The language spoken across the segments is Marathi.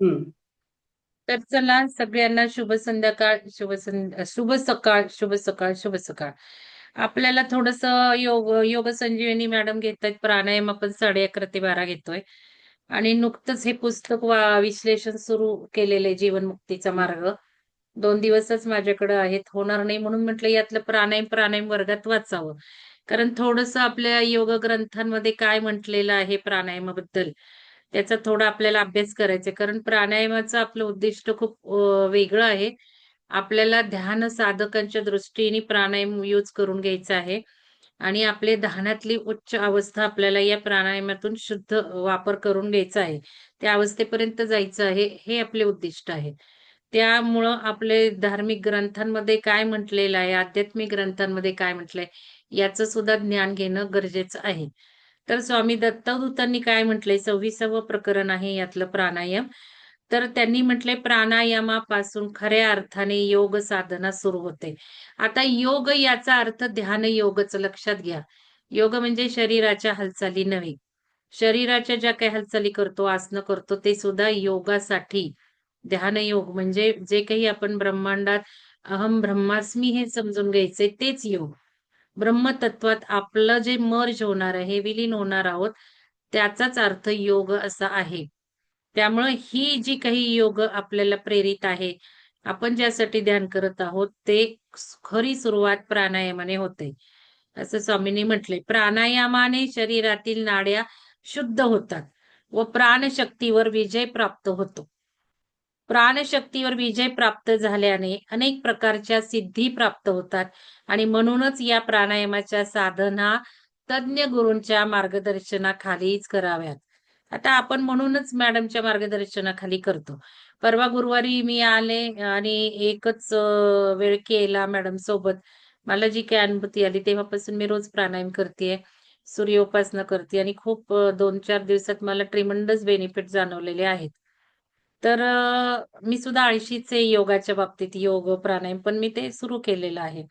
हम्म. तर चला सगळ्यांना शुभ संध्याकाळ शुभ संध्या शुभ सकाळ शुभ सकाळ शुभ सकाळ. आपल्याला थोडस योग योग संजीवनी मॅडम घेत आहेत प्राणायाम आपण साडे अकरा ते बारा घेतोय. आणि नुकतंच हे पुस्तक वा विश्लेषण सुरू केलेलं आहे जीवनमुक्तीचा मार्ग. दोन दिवसच माझ्याकडे आहेत होणार नाही म्हणून म्हटलं यातलं प्राणायाम प्राणायाम वर्गात वाचावं. कारण थोडस आपल्या योग ग्रंथांमध्ये काय म्हटलेलं आहे प्राणायामाबद्दल त्याचा थोडा आपल्याला अभ्यास करायचा आहे. कारण प्राणायामाचं आपलं उद्दिष्ट खूप वेगळं आहे. आपल्याला ध्यान साधकांच्या दृष्टीने प्राणायाम यूज करून घ्यायचा आहे. आणि आपले ध्यानातली उच्च अवस्था आपल्याला या प्राणायामातून शुद्ध वापर करून घ्यायचा आहे. त्या अवस्थेपर्यंत जायचं आहे हे आपले उद्दिष्ट आहे. त्यामुळं आपले धार्मिक ग्रंथांमध्ये काय म्हटलेलं आहे आध्यात्मिक ग्रंथांमध्ये काय म्हटलंय याचं सुद्धा ज्ञान घेणं गरजेचं आहे. तर स्वामी दत्तदूतांनी काय म्हटलंय? सव्वीसावं प्रकरण आहे यातलं प्राणायाम. तर त्यांनी म्हटले प्राणायामापासून खऱ्या अर्थाने योग साधना सुरू होते. आता योग याचा अर्थ ध्यान योगच. लक्षात घ्या. योग म्हणजे शरीराच्या हालचाली नव्हे. शरीराच्या ज्या काही हालचाली करतो आसनं करतो ते सुद्धा योगासाठी. ध्यान योग म्हणजे जे काही आपण ब्रह्मांडात अहम ब्रह्मास्मी हे समजून घ्यायचे तेच योग. ब्रह्मतत्वात आपलं जे मर्ज होणार आहे विलीन होणार आहोत त्याचाच अर्थ योग असा आहे. त्यामुळे ही जी काही योग आपल्याला प्रेरित आहे आपण ज्यासाठी ध्यान करत आहोत ते खरी सुरुवात प्राणायामाने होते. असं स्वामींनी म्हटले प्राणायामाने शरीरातील नाड्या शुद्ध होतात व प्राणशक्तीवर विजय प्राप्त होतो. प्राणशक्तीवर विजय प्राप्त झाल्याने अनेक प्रकारच्या सिद्धी प्राप्त होतात. आणि म्हणूनच या प्राणायामाच्या साधना तज्ञ गुरूंच्या मार्गदर्शनाखालीच कराव्यात. आता आपण म्हणूनच मॅडमच्या मार्गदर्शनाखाली करतो. परवा गुरुवारी मी आले आणि एकच वेळ केला मॅडम सोबत. मला जी काही अनुभूती आली तेव्हापासून मी रोज प्राणायाम करते सूर्योपासना करते आणि खूप दोन चार दिवसात मला ट्रिमंडस बेनिफिट जाणवलेले आहेत. तर मी सुद्धा आळशीच आहे योगाच्या बाबतीत योग प्राणायाम पण मी ते सुरू केलेलं आहे.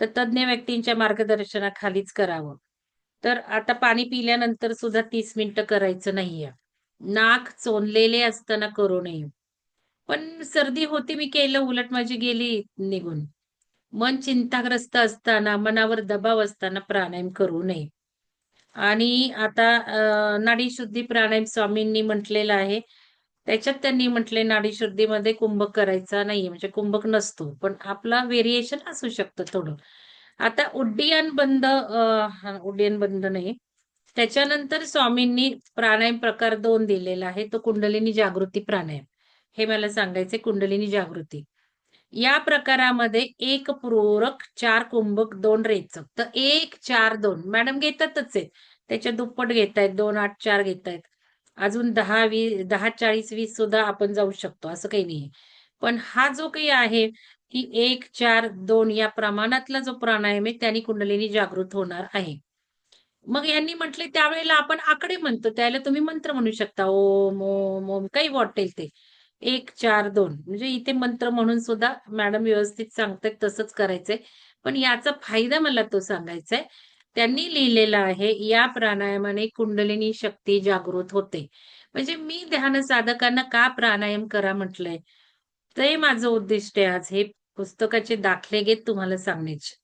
तर तज्ज्ञ व्यक्तींच्या मार्गदर्शनाखालीच करावं. तर आता पाणी पिल्यानंतर सुद्धा तीस मिनिटं करायचं नाहीये. नाक चोनलेले असताना करू नये. पण सर्दी होती मी केलं उलट माझी गेली निघून. मन चिंताग्रस्त असताना मनावर दबाव असताना प्राणायाम करू नये. आणि आता नाडी शुद्धी प्राणायाम स्वामींनी म्हटलेलं आहे. त्याच्यात त्यांनी म्हटले नाडी शुद्धीमध्ये कुंभक करायचा नाहीये म्हणजे कुंभक नसतो. पण आपला व्हेरिएशन असू शकतं थोडं. आता उड्डयन बंद उड्डयन बंद नाही. त्याच्यानंतर स्वामींनी प्राणायाम प्रकार दोन दिलेला आहे. तो कुंडलिनी जागृती प्राणायाम. हे मला सांगायचे कुंडलिनी जागृती. या प्रकारामध्ये एक पूरक चार कुंभक दोन रेचक. तर एक चार दोन. मॅडम घेतातच आहे त्याच्या दुप्पट घेतायत दोन आठ चार घेतायत. अजून दहा वीस दहा चाळीस वीस सुद्धा आपण जाऊ शकतो असं काही नाही पण हा जो काही आहे की एक चार दोन या प्रमाणातला जो प्राणायाम आहे त्याने कुंडलिनी जागृत होणार आहे. मग यांनी म्हटले त्यावेळेला आपण आकडे म्हणतो त्याला तुम्ही मंत्र म्हणू शकता. ओम ओम ओम काही वाटेल ते. एक चार दोन. म्हणजे इथे मंत्र म्हणून सुद्धा मॅडम व्यवस्थित सांगतात तसंच करायचंय. पण याचा फायदा मला तो सांगायचा आहे त्यांनी लिहिलेलं आहे या प्राणायामाने कुंडलिनी शक्ती जागृत होते. म्हणजे मी ध्यान साधकांना का प्राणायाम करा म्हटलंय? ते माझं उद्दिष्ट आहे आज. हे पुस्तकाचे दाखले घेत तुम्हाला सांगण्याचे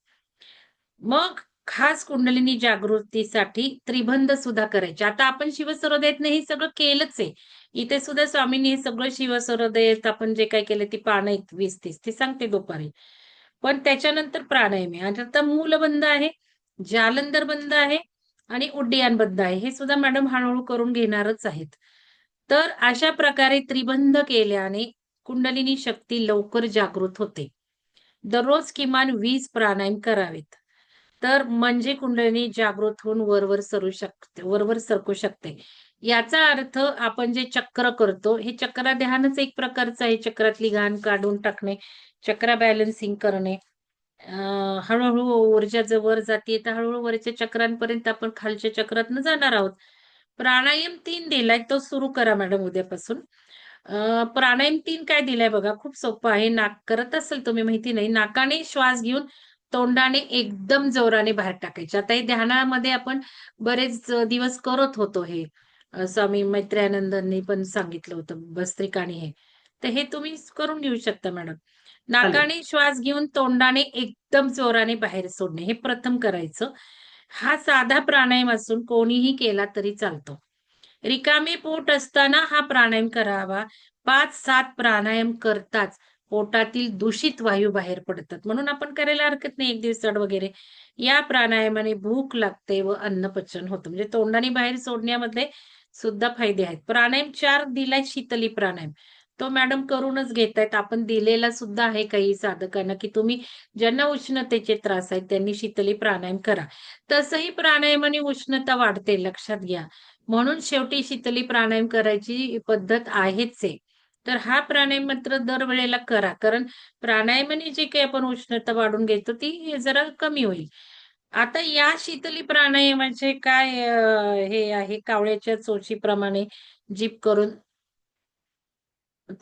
मग खास कुंडलिनी जागृतीसाठी त्रिबंध सुद्धा करायचे. आता आपण शिवसरोदयात हे सगळं केलंच आहे. इथे सुद्धा स्वामींनी हे सगळं शिवसरोदयात आपण जे काय केलं ती पानं आहेत वीस तीस ती सांगते दुपारी. पण त्याच्यानंतर प्राणायाम आहे. आणि आता मूलबंध आहे जालंधर बंद आहे आणि उड्डयान बंद आहे. हे सुद्धा मॅडम हळूहळू करून घेणारच आहेत. तर अशा प्रकारे त्रिबंध केल्याने कुंडलिनी शक्ती लवकर जागृत होते. दररोज किमान वीस प्राणायाम करावेत. तर म्हणजे कुंडलिनी जागृत होऊन वरवर सरू शकते वरवर सरकू शकते. याचा अर्थ आपण जे चक्र करतो हे चक्र ध्यानच एक प्रकारचं आहे. चक्रातली घाण काढून टाकणे चक्र बॅलन्सिंग करणे. हळूहळू ऊर्जा जर वर जाते तर हळूहळू वरच्या चक्रांपर्यंत आपण खालच्या चक्रातनं जाणार आहोत. प्राणायाम तीन दिलाय तो सुरू करा मॅडम उद्यापासून. प्राणायाम तीन काय दिलाय बघा खूप सोपं आहे. नाक करत असेल तुम्ही माहिती नाही. नाकाने श्वास घेऊन तोंडाने एकदम जोराने बाहेर टाकायचे. आता हे ध्यानामध्ये आपण बरेच दिवस करत होतो हे. स्वामी मैत्र्यानंदांनी पण सांगितलं होतं भस्त्रिकाणी हे. तर हे तुम्ही करून घेऊ शकता मॅडम. नाकाने श्वास घेऊन तोंडाने एकदम जोराने बाहेर सोडणे हे प्रथम करायचं. हा साधा प्राणायाम असून कोणीही केला तरी चालतो. रिकामे पोट असताना हा प्राणायाम करावा. 5-7 प्राणायाम करताच पोटातील दूषित वायू बाहेर पडतात. म्हणून आपण करायला हरकत नाही एक दिवस चढ वगैरे. या प्राणायामाने भूक लागते व अन्नपचन होतं. म्हणजे तोंडाने बाहेर सोडण्यामध्ये सुद्धा फायदे आहेत. प्राणायाम चार दिलाय शीतली प्राणायाम. तो मॅडम करूनच घेतायत. आपण दिलेला सुद्धा आहे काही साधकांना, की तुम्ही ज्यांना उष्णतेचे त्रास आहेत त्यांनी शीतली प्राणायाम करा. तसंही प्राणायामाने उष्णता वाढते लक्षात घ्या. म्हणून शेवटी शीतली प्राणायाम करायची पद्धत आहेच आहे. तर हा प्राणायाम मात्र दरवेळेला करा. कारण प्राणायामाने जे काही आपण उष्णता वाढून घेतो ती जरा कमी होईल. आता या शीतली प्राणायामाचे काय हे आहे कावळ्याच्या चोचीप्रमाणे जीप करून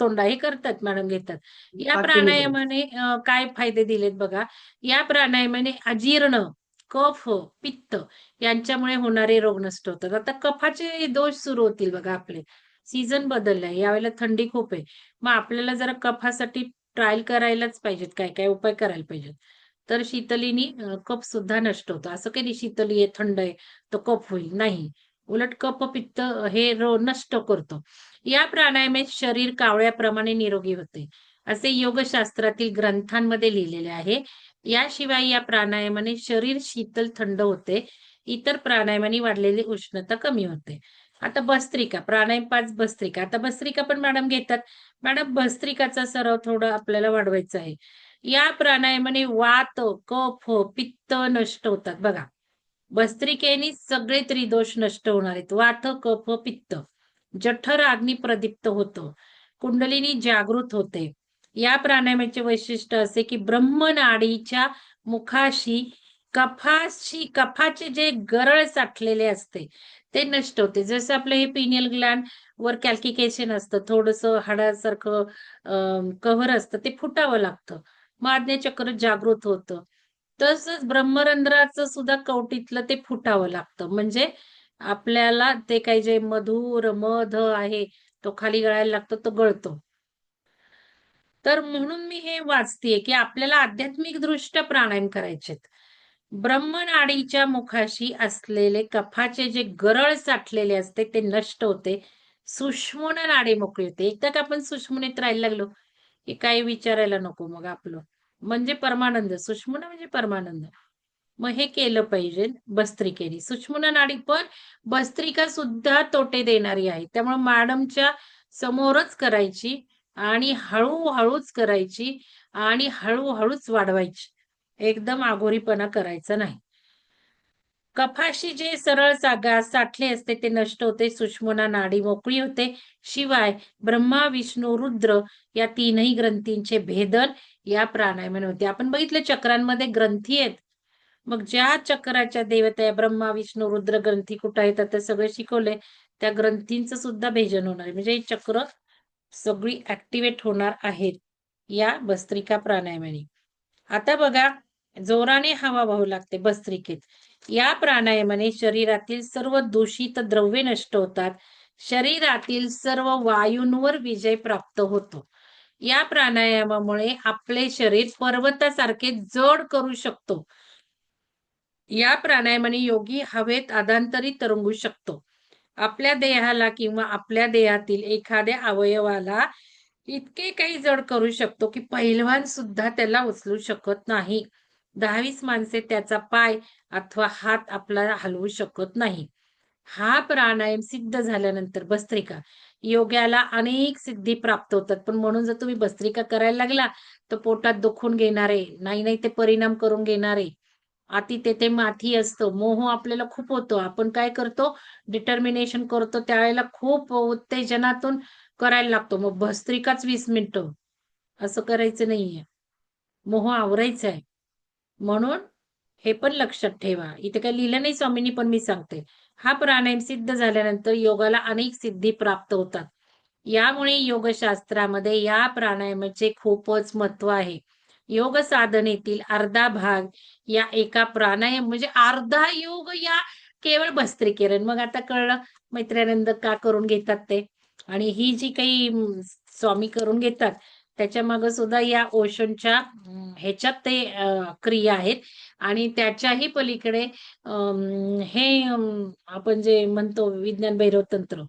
तोंडाही करतात मॅडम घेतात. या प्राणायामाने काय फायदे दिलेत बघा. या प्राणायामाने अजीर्ण, कफ, पित्त यांच्यामुळे होणारे रोग नष्ट होतात. आता कफाचे दोष सुरू होतील बघा आपले. सीझन बदललाय. यावेळेला थंडी खूप आहे. मग आपल्याला जरा कफासाठी ट्रायल करायलाच पाहिजेत. काय-काय उपाय करायला पाहिजेत. तर शीतलीनी कफ सुद्धा नष्ट होतो. असं काही नाही शीतली आहे, थंड आहे, तर कफ होईल. नाही. उलट कफ, पित्त हे नष्ट करतो. या प्राणायामात शरीर कावळ्याप्रमाणे निरोगी होते. असे योगशास्त्रातील ग्रंथांमध्ये लिहिलेले आहे. याशिवाय या प्राणायामाने शरीर शीतल थंड होते. इतर प्राणायामाने वाढलेली उष्णता कमी होते. आता भस्त्रिका, प्राणायाम पाच भस्त्रिका. आता भस्त्रिका पण मॅडम घेतात. मॅडम भस्त्रिकाचा सराव थोडा आपल्याला वाढवायचा आहे. या प्राणायामाने वात, कफ, पित्त नष्ट होतात बघा. भस्त्रिकेने सगळे त्रिदोष नष्ट होणार आहेत. वात, कफ, पित्त. जठर अग्नी प्रदीप्त होतं कुंडलिनी जागृत होते. या प्राणायामाचे वैशिष्ट्य असे की ब्रह्मनाडीच्या मुखाशी कफाशी कफाचे जे गरळ साठलेले असते ते नष्ट होते. जसं आपलं हे पिनियल ग्लॅन वर कॅल्किकेशन असतं. थोडंसं हाडासारखं कव्हर असतं ते फुटावं लागतं. मग आज्ञाचक्र जागृत होतं. तसंच ब्रह्मरंध्राचं सुद्धा कवटीतलं ते फुटावं लागतं. म्हणजे आपल्याला ते काही जे मधुर मध आहे तो खाली गळायला लागतो, तो गळतो. तर म्हणून मी हे वाचतेय, की आपल्याला आध्यात्मिक दृष्ट्या प्राणायाम करायचेत. ब्रह्मनाडीच्या मुखाशी असलेले कफाचे जे गरळ साठलेले असते ते नष्ट होते. सुष्मन नाडी मोकळी होते. एकदा का आपण सुष्मनेत राहायला लागलो, की काही विचारायला नको मग आपलं. म्हणजे परमानंद. सुष्मन म्हणजे परमानंद. मग हे केलं पाहिजे भस्त्रिकेने. सुषुम्ना नाडी पण भस्त्रिका सुद्धा तोटे देणारी आहे. त्यामुळे मॅडमच्या समोरच करायची आणि हळूहळूच करायची आणि हळूहळूच वाढवायची. एकदम आघोरीपणा करायचा नाही. कफाशी जे सरळ जागा साठले असते ते नष्ट होते. सुष्मना नाडी मोकळी होते. शिवाय ब्रह्मा, विष्णू, रुद्र या तीनही ग्रंथींचे भेदन या प्राणायामाने होते. आपण बघितलं चक्रांमध्ये ग्रंथी आहेत. मग ज्या चक्राच्या देवता आहे ब्रह्मा, विष्णू, रुद्र ग्रंथी कुठं आहेत ते सगळं शिकवले त्या ग्रंथींचं सुद्धा भेजन होणार म्हणजे ही चक्र सगळी ऍक्टिव्हेट होणार आहेत या भस्त्रिका प्राणायामाने. आता बघा जोराने हवा वाहू लागते भस्त्रिकेत. या प्राणायामाने शरीरातील सर्व दूषित द्रव्ये नष्ट होतात. शरीरातील सर्व वायूंवर विजय प्राप्त होतो. या प्राणायामामुळे आपले शरीर पर्वतासारखे जड करू शकतो. या प्राणायामाने योगी हवेत अधांतरी तरंगू शकतो. आपल्या देहाला किंवा आपल्या देहातील एखाद्या अवयवाला इतके काही जड करू शकतो, की पहिलवान सुद्धा त्याला उचलू शकत नाही. दहावीस माणसे त्याचा पाय अथवा हात आपला हलवू शकत नाही. हा प्राणायाम सिद्ध झाल्यानंतर भस्त्रिका योग्याला अनेक सिद्धी प्राप्त होतात. पण म्हणून जर तुम्ही भस्त्रिका करायला लागला, तर पोटात दुखून घेणारे, नाही-नाही ते परिणाम करून घेणारे, अति तेथे माथी असतं. मोह आपल्याला खूप होतो. आपण काय करतो डिटर्मिनेशन करतो त्यावेळेला खूप उत्तेजनातून करायला लागतो. मग भस्त्रिकाच वीस मिनिटं. असं करायचं नाहीये. मोह आवरायचा आहे. म्हणून हे पण लक्षात ठेवा. इथे काही लिहिलं नाही स्वामींनी पण मी सांगते. हा प्राणायाम सिद्ध झाल्यानंतर योगाला अनेक सिद्धी प्राप्त होतात. यामुळे योगशास्त्रामध्ये या प्राणायामाचे खूपच महत्त्व आहे. योग साधनेतील अर्धा भाग या एका प्राणायाम म्हणजे अर्धा योग या केवळ भस्त्रिकेने. मग आता कळलं मैत्र्यानंद का करून घेतात ते? आणि ही जी काही स्वामी करून घेतात त्याच्यामागे सुद्धा या ओशनच्या ह्याच्यात ते क्रिया आहेत. आणि त्याच्याही पलीकडे अं, हे आपण जे म्हणतो विज्ञान भैरव तंत्र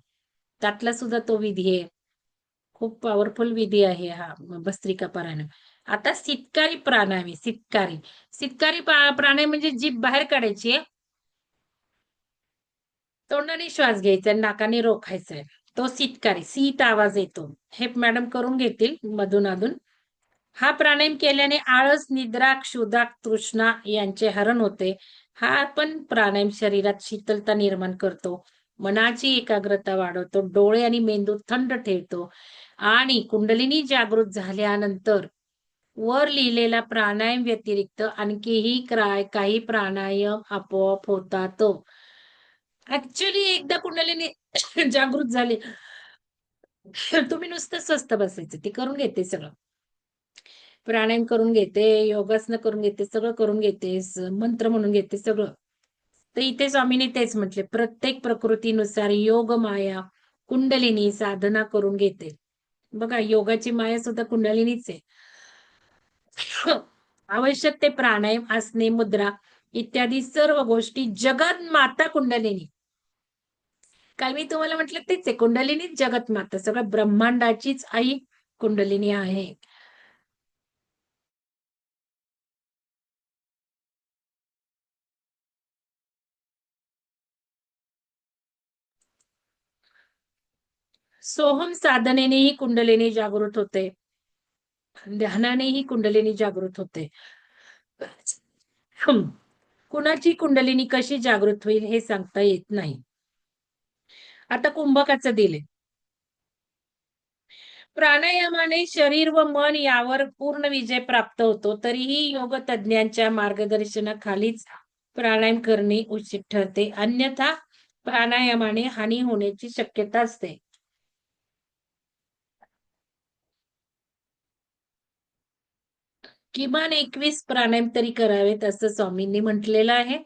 त्यातला सुद्धा तो विधी आहे. खूप पॉवरफुल विधी आहे हा भस्त्रिका प्राणायाम आता सितकारी प्राणायाम आहे सितकारी. सितकारी प्राणायाम म्हणजे जीभ बाहेर काढायची आहे. तोंडाने श्वास घ्यायचा नाकाने रोखायचा आहे. तो सितकारी सीत आवाज येतो. हे मॅडम करून घेतील मधून अधून. हा प्राणायाम केल्याने आळस निद्रा क्षुदा तृष्णा यांचे हरण होते. हा पण प्राणायाम शरीरात शीतलता निर्माण करतो. मनाची एकाग्रता वाढवतो. डोळे आणि मेंदू थंड ठेवतो. आणि कुंडलिनी जागृत झाल्यानंतर वर लिहिलेला प्राणायाम व्यतिरिक्त आणखीही क्राय काही प्राणायाम आपोआप होतात. ऍक्च्युली एकदा कुंडलिनी जागृत झाली तुम्ही नुसतं स्वस्त बसायचं ते करून घेते सगळं. प्राणायाम करून घेते योगासनं करून घेते सगळं करून घेते मंत्र म्हणून घेते सगळं. तर इथे स्वामीने तेच म्हटले प्रत्येक प्रकृतीनुसार योग माया कुंडलिनी साधना करून घेते. बघा योगाची माया सुद्धा कुंडलिनीच आहे. आवश्यक ते प्राणायाम आसने मुद्रा इत्यादी सर्व गोष्टी जगत माता कुंडलिनी. काल मी तुम्हाला म्हटलं तेच आहे कुंडलिनीच जगत माता सगळं ब्रह्मांडाचीच आई कुंडलिनी आहे. सोहम साधनेनेही कुंडलिनी जागृत होते. ध्यानाने ही कुंडलिनी जागृत होते. कुणाची कुंडलिनी कशी जागृत होईल हे सांगता येत नाही. आता कुंभकाचं दिले. प्राणायामाने शरीर व मन यावर पूर्ण विजय प्राप्त होतो तरीही योग तज्ञांच्या मार्गदर्शनाखालीच प्राणायाम करणे उचित ठरते. अन्यथा प्राणायामाने हानी होण्याची शक्यता असते. किमान एकवीस प्राणायाम तरी करावेत असं स्वामींनी म्हटलेलं आहे.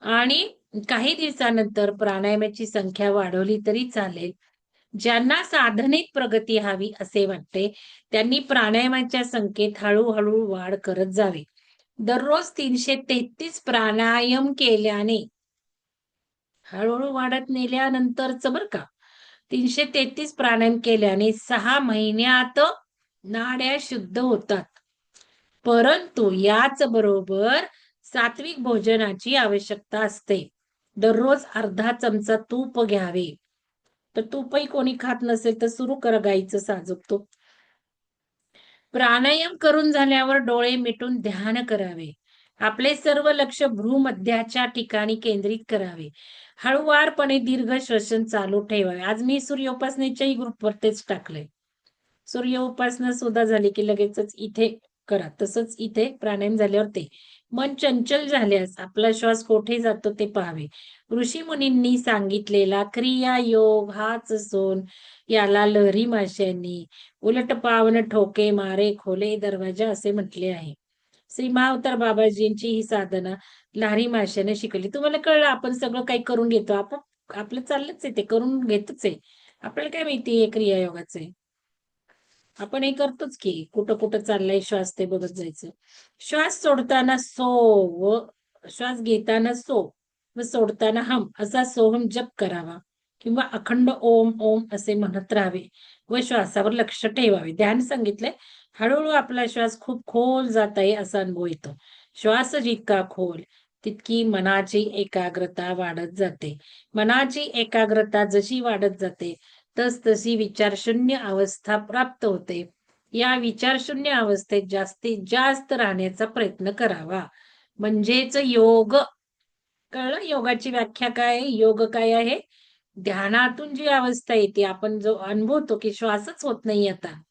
आणि काही दिवसानंतर प्राणायामाची संख्या वाढवली तरी चालेल. ज्यांना साधनेत प्रगती हवी असे वाटते त्यांनी प्राणायामाच्या संख्येत हळूहळू वाढ करत जावी. दररोज तीनशे तेहतीस प्राणायाम केल्याने हळूहळू वाढत नेल्यानंतरच बर का? तीनशे तेहतीस प्राणायाम केल्याने सहा महिन्यात नाड्या शुद्ध होतात. परंतु याच बरोबर सात्विक भोजनाची आवश्यकता असते. दररोज अर्धा चमचा तूप घ्यावे. तर तूपही कोणी खात नसेल तर सुरू करा गाईचं साजूक तूप. प्राणायाम करून झाल्यावर डोळे मिटून ध्यान करावे. आपले सर्व लक्ष भ्रूमध्याच्या ठिकाणी केंद्रित करावे. हळुवारपणे दीर्घ श्वसन चालू ठेवावे. आज मी सूर्य उपासनेच्याही ग्रुपवर तेच टाकलंय. सूर्य उपासना सुद्धा झाली की लगेचच इथे करा. तसंच इथे प्राणायाम झाल्यावर ते. मन चंचल झाल्यास आपला श्वास कोठे जातो ते पाहावे. ऋषी मुनींनी सांगितलेला क्रिया योग हाच सोन याला लहरी माश्यांनी उलट पावन ठोके मारे खोले दरवाजा असे म्हटले आहे. श्री महावतार बाबाजींची ही साधना लहरी माश्याने शिकली तुम्हाला कळलं आपण सगळं काही करून घेतो. आपण आपलं चाललंच आहे ते करून घेतच आहे. आपल्याला काय माहिती आहे क्रिया योगाचे? आपण हे करतोच की कुठं कुठं चाललंय श्वास ते बघत जायचं. श्वास सोडताना सो व श्वास घेताना सो व सोडताना हम असा सोहम जप करावा किंवा अखंड ओम ओम असे म्हणत राहावे व श्वासावर लक्ष ठेवावे. ध्यान सांगितलंय? हळूहळू आपला श्वास खूप खोल जात आहे असा अनुभव येतो. श्वास जितका खोल तितकी मनाची एकाग्रता वाढत जाते. मनाची एकाग्रता जशी वाढत जाते तस तशी विचारशून्य अवस्था प्राप्त होते. या विचारशून्य अवस्थेत जास्तीत जास्त राहण्याचा प्रयत्न करावा. म्हणजेच योग. कळलं? योगाची व्याख्या काय? आहे? योग काय आहे? ध्यानातून जी अवस्था येते आपण जो अनुभवतो की श्वासच होत नाही आता.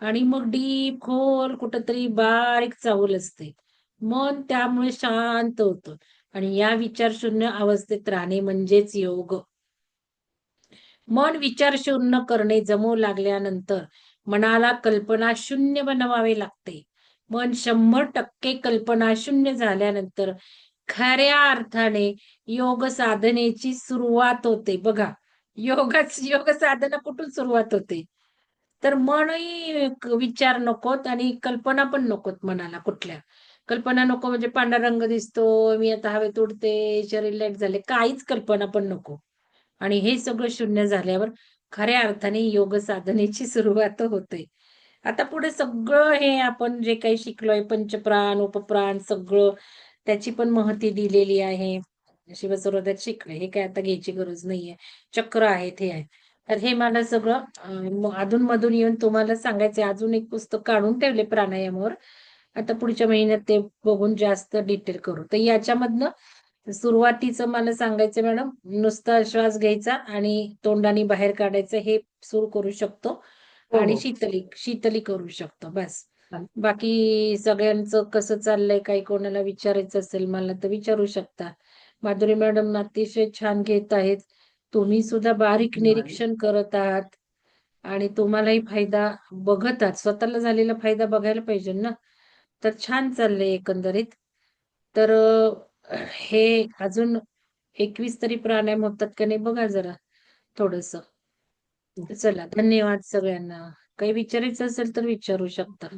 आणि मग डीप खोल कुठंतरी बारीक चावल असते. मन त्यामुळे शांत होतं. आणि या विचारशून्य अवस्थेत राहणे म्हणजेच योग. मन विचार शून्य करणे जमू लागल्यानंतर मनाला कल्पना शून्य बनवावे लागते. मन शंभर टक्के कल्पना शून्य झाल्यानंतर खऱ्या अर्थाने योग साधनेची सुरुवात होते. बघा योगाच योग साधना कुठून सुरुवात होते? तर मनही विचार नकोत आणि कल्पना पण नकोत मनाला कुठल्या. कल्पना नको म्हणजे पांढरा रंग दिसतो मी आता हवेत उडते शरीर लाइट झाले काहीच कल्पना पण नको. आणि हे सगळं शून्य झाल्यावर खऱ्या अर्थाने योग साधनेची सुरुवात होते. आता पुढे सगळं हे आपण जे काही शिकलोय पंचप्राण उपप्राण सगळं त्याची पण महती दिलेली आहे. शिवसरोदात शिकले हे काय आता घ्यायची गरज नाहीये. चक्र आहेत हे आहे तर हे मला सगळं अधून मधून येऊन तुम्हाला सांगायचं अजून एक पुस्तक काढून ठेवले प्राणायामावर. आता पुढच्या महिन्यात ते बघून जास्त डिटेल करू. तर याच्यामधनं सुरुवातीचं मला सांगायचं मॅडम नुसता श्वास घ्यायचा आणि तोंडाने बाहेर काढायचं हे सुरू करू शकतो हो, आणि. शीतली शीतली करू शकतो बस. बाकी सगळ्यांचं कसं चाललंय काही कोणाला विचारायचं असेल मला तर विचारू शकता माधुरी मॅडम अतिशय छान घेत आहेत तुम्ही सुद्धा बारीक. निरीक्षण करत आहात आणि तुम्हालाही फायदा बघत आहात स्वतःला झालेला फायदा बघायला पाहिजे ना तर छान चाललंय एकंदरीत तर हे अजून एकवीस तरी प्राणायाम होतात का नाही बघा जरा थोडस. चला धन्यवाद सगळ्यांना. काही विचारायचं असेल तर विचारू शकता.